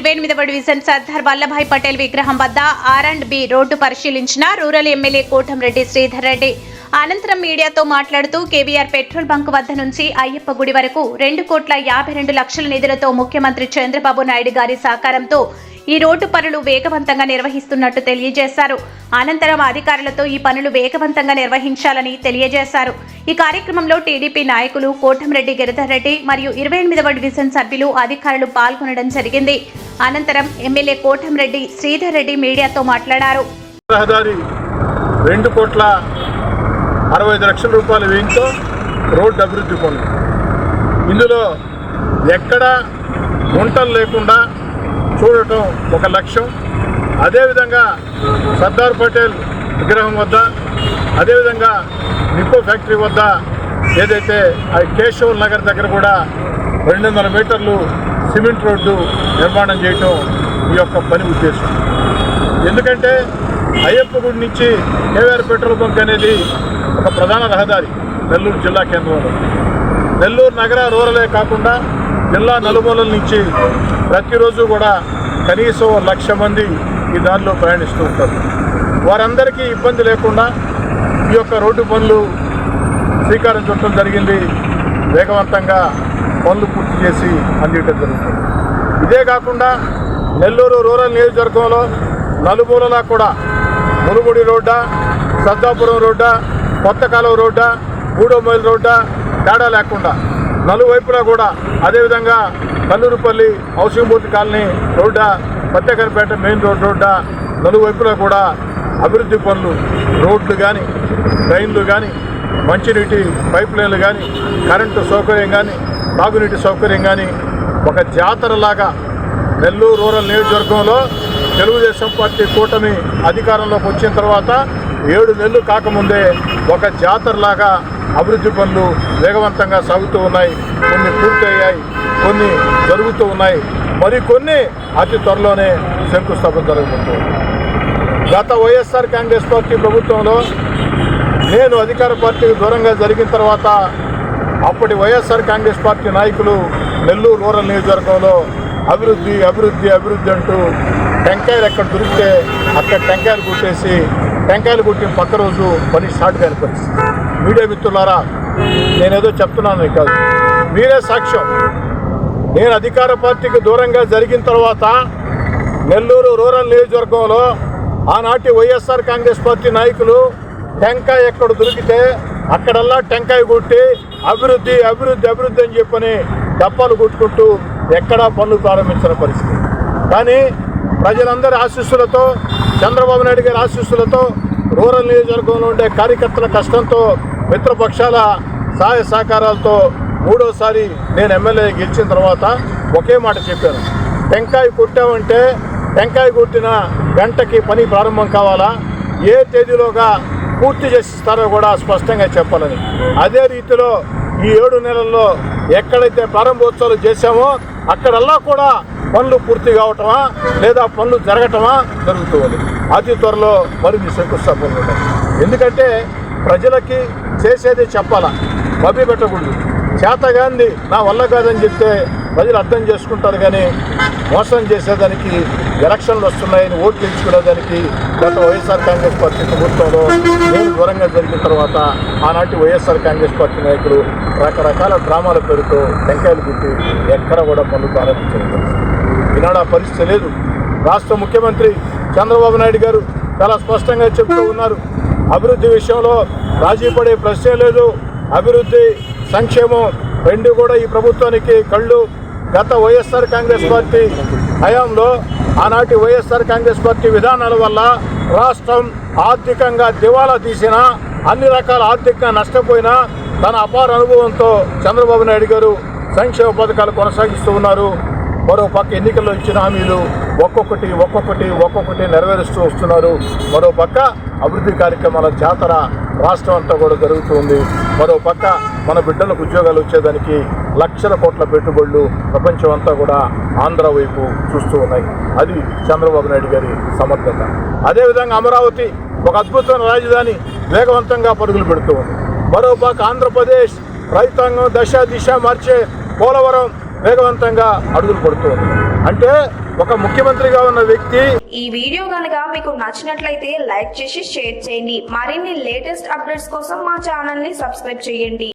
Division Sardar Vallabhbhai Patel విగ్రహం వద్ద R and B road పరిశీలించిన రూరల్ ఎమ్మెల్యే కోటంరెడ్డి శ్రీధర్ రెడ్డి. అనంతరం మీడియాతో మాట్లాడుతూ కేవీఆర్ పెట్రోల్ బంక్ వద్ద నుంచి అయ్యప్ప గుడి వరకు రెండు కోట్ల యాభై రెండు లక్షల నిధులతో ముఖ్యమంత్రి చంద్రబాబు నాయుడు గారి సహకారంతో ఈ రోడ్డు పనులు వేగవంతంగా నిర్వహిస్తున్నట్టు తెలియజేశారు. అనంతరం అధికారులతో ఈ పనులు వేగవంతంగా నిర్వహించాలని తెలియజేశారు. ఈ కార్యక్రమంలో టీడీపీ నాయకులు కోటంరెడ్డి గిరిధర్ రెడ్డి మరియు ఇరవై ఎనిమిదవ డివిజన్ సభ్యులు అధికారులు పాల్గొనడం జరిగింది. అనంతరం ఎమ్మెల్యే కోటంరెడ్డి శ్రీధర్ రెడ్డి మీడియాతో మాట్లాడారు. రహదారి రెండు కోట్ల అరవై ఐదు లక్షల రూపాయల వ్యయంతో రోడ్డు అభివృద్ధి పనులు ఇందులో ఎక్కడ గుంటలు లేకుండా చూడటం ఒక లక్ష్యం. అదేవిధంగా సర్దార్ పటేల్ విగ్రహం వద్ద అదేవిధంగా నిప్పో ఫ్యాక్టరీ వద్ద ఏదైతే ఆ కేశవ్ నగర్ దగ్గర కూడా రెండు వందల మీటర్లు సిమెంట్ రోడ్డు నిర్మాణం చేయటం ఈ యొక్క పని ఉద్దేశం. ఎందుకంటే అయ్యప్ప గుడి నుంచి కేవీఆర్ పెట్రోల్ బంక్ అనేది ఒక ప్రధాన రహదారి నెల్లూరు జిల్లా కేంద్రంలో. నెల్లూరు నగర రూరలే కాకుండా జిల్లా నలుమూలల నుంచి ప్రతిరోజు కూడా కనీసం లక్ష మంది ఈ దారిలో ప్రయాణిస్తూ ఉంటారు. వారందరికీ ఇబ్బంది లేకుండా ఈ యొక్క రోడ్డు పనులు శ్రీకారం చుట్టడం జరిగింది. వేగవంతంగా పనులు పూర్తి చేసి అందించడం జరుగుతుంది. ఇదే కాకుండా నెల్లూరు రూరల్ నియోజకవర్గంలో నలుమూలలా కూడా మునుగుడి రోడ్డా సర్దాపురం రోడ్డా కొత్త కాలువ రోడ్డా మూడో మైల్ రోడ్డా తేడా లేకుండా నలువైపులా కూడా అదేవిధంగా Kallurupalli housing board colony road Pattekarapeta main road road నలువైపులా కూడా అభివృద్ధి పనులు రోడ్లు కానీ ట్రైన్లు కానీ మంచినీటి పైప్ లైన్లు కానీ కరెంటు సౌకర్యం కానీ తాగునీటి సౌకర్యం కానీ ఒక జాతరలాగా నెల్లూరు రూరల్ నియోజకవర్గంలో తెలుగుదేశం పార్టీ కూటమి అధికారంలోకి వచ్చిన తర్వాత ఏడు నెలలు కాకముందే ఒక జాతరలాగా అభివృద్ధి పనులు వేగవంతంగా సాగుతూ ఉన్నాయి. కొన్ని పూర్తయ్యాయి కొన్ని జరుగుతూ ఉన్నాయి. మరికొన్ని అతి త్వరలోనే శంకుస్థాపన జరగబోతుంది. గత వైఎస్ఆర్ కాంగ్రెస్ పార్టీ ప్రభుత్వంలో నేను అధికార పార్టీకి దూరంగా జరిగిన తర్వాత అప్పటి వైఎస్ఆర్ కాంగ్రెస్ పార్టీ నాయకులు నెల్లూరు రూరల్ నియోజకవర్గంలో అభివృద్ధి అభివృద్ధి అభివృద్ధి అంటూ టెంకాయలు ఎక్కడ దొరికితే అక్కడ టెంకాయలు కుట్టేసి టెంకాయలు కుట్టిన పక్క రోజు పని స్టార్ట్ కాని పరిస్థితి. మీడియా మిత్రులారా నేనేదో చెప్తున్నాను కాదు మీరే సాక్ష్యం. నేను అధికార పార్టీకి దూరంగా జరిగిన తర్వాత నెల్లూరు రూరల్ నియోజకవర్గంలో ఆనాటి వైఎస్ఆర్ కాంగ్రెస్ పార్టీ నాయకులు టెంకాయ ఎక్కడ దొరికితే అక్కడల్లా టెంకాయ కొట్టి అభివృద్ధి అభివృద్ధి అభివృద్ధి అని చెప్పని డప్పాలు కొట్టుకుంటూ ఎక్కడా పనులు ప్రారంభించిన పరిస్థితి. కానీ ప్రజలందరి ఆశీస్సులతో చంద్రబాబు నాయుడు గారి ఆశీస్సులతో రూరల్ నియోజకవర్గంలో ఉండే కార్యకర్తల కష్టంతో మిత్రపక్షాల సహాయ సహకారాలతో మూడోసారి నేను ఎమ్మెల్యే గెలిచిన తర్వాత ఒకే మాట చెప్పాను. టెంకాయ కొట్టామంటే టెంకాయ కొట్టిన గంటకి పని ప్రారంభం కావాలా? ఏ తేదీలోగా పూర్తి చేసిస్తారో కూడా స్పష్టంగా చెప్పాలని. అదే రీతిలో ఈ ఏడు నెలల్లో ఎక్కడైతే ప్రారంభోత్సవాలు చేశామో అక్కడల్లా కూడా పనులు పూర్తి కావటమా? లేదా పనులు జరగటమా? జరుగుతుంది అతి త్వరలో మరిన్ని శంకుస్థాపనలు ఎందుకంటే ప్రజలకి చేసేది చెప్పాలా? మభ్య పెట్టకూడదు. చేతగాంది నా వల్ల కాదని చెప్తే ప్రజలు అర్థం చేసుకుంటారు కానీ మోసం చేసేదానికి ఎలక్షన్లు వస్తున్నాయని ఓట్లు తెచ్చుకునేదానికి గత వైఎస్ఆర్ కాంగ్రెస్ పార్టీ ప్రభుత్వంలో నేను దూరంగా జరిగిన తర్వాత ఆనాటి వైఎస్ఆర్ కాంగ్రెస్ పార్టీ నాయకులు రకరకాల డ్రామాల పేరుతో టెంకాయలు పెట్టి ఎక్కడ కూడా పనులు ప్రారంభించలేదు. ఈనాడు ఆ పరిస్థితి లేదు. రాష్ట్ర ముఖ్యమంత్రి చంద్రబాబు నాయుడు గారు చాలా స్పష్టంగా చెప్తూ ఉన్నారు. అభివృద్ధి విషయంలో రాజీ పడే ప్రశ్నే లేదు. అభివృద్ధి సంక్షేమం రెండు కూడా ఈ ప్రభుత్వానికి కళ్ళు. గత వైఎస్ఆర్ కాంగ్రెస్ పార్టీ హయాంలో ఆనాటి వైఎస్ఆర్ కాంగ్రెస్ పార్టీ విధానాల వల్ల రాష్ట్రం ఆర్థికంగా దివాలా తీసినా అన్ని రకాల ఆర్థికంగా నష్టపోయినా తన అపార అనుభవంతో చంద్రబాబు నాయుడు గారు సంక్షేమ పథకాలు కొనసాగిస్తూ ఉన్నారు. మరో పక్క ఎన్నికల్లో ఇచ్చిన హామీలు ఒక్కొక్కటి ఒక్కొక్కటి ఒక్కొక్కటి నెరవేరుస్తూ వస్తున్నారు. మరో పక్క అభివృద్ధి కార్యక్రమాల జాతర రాష్ట్రం అంతా కూడా జరుగుతుంది. మరో పక్క మన బిడ్డలకు ఉద్యోగాలు వచ్చేదానికి లక్షల కోట్ల పెట్టుబడులు ప్రపంచం అంతా కూడా ఆంధ్ర వైపు చూస్తూ ఉన్నాయి. అది చంద్రబాబు నాయుడు గారి సమర్థత. అదేవిధంగా అమరావతి ఒక అద్భుతమైన రాజధాని వేగవంతంగా పరుగులు పెడుతూ ఉంది. మరోపక్క ఆంధ్రప్రదేశ్ రైతాంగం దశ దిశ మార్చే పోలవరం వేగవంతంగా అడుగులు పడుతుంది అంటే ఒక ముఖ్యమంత్రిగా ఉన్న వ్యక్తి ఈ వీడియో కనుక మీకు నచ్చినట్లయితే లైక్ చేసి షేర్ చేయండి. మరిన్ని లేటెస్ట్ అప్డేట్స్ కోసం మా ఛానల్ని సబ్స్క్రైబ్ చేయండి.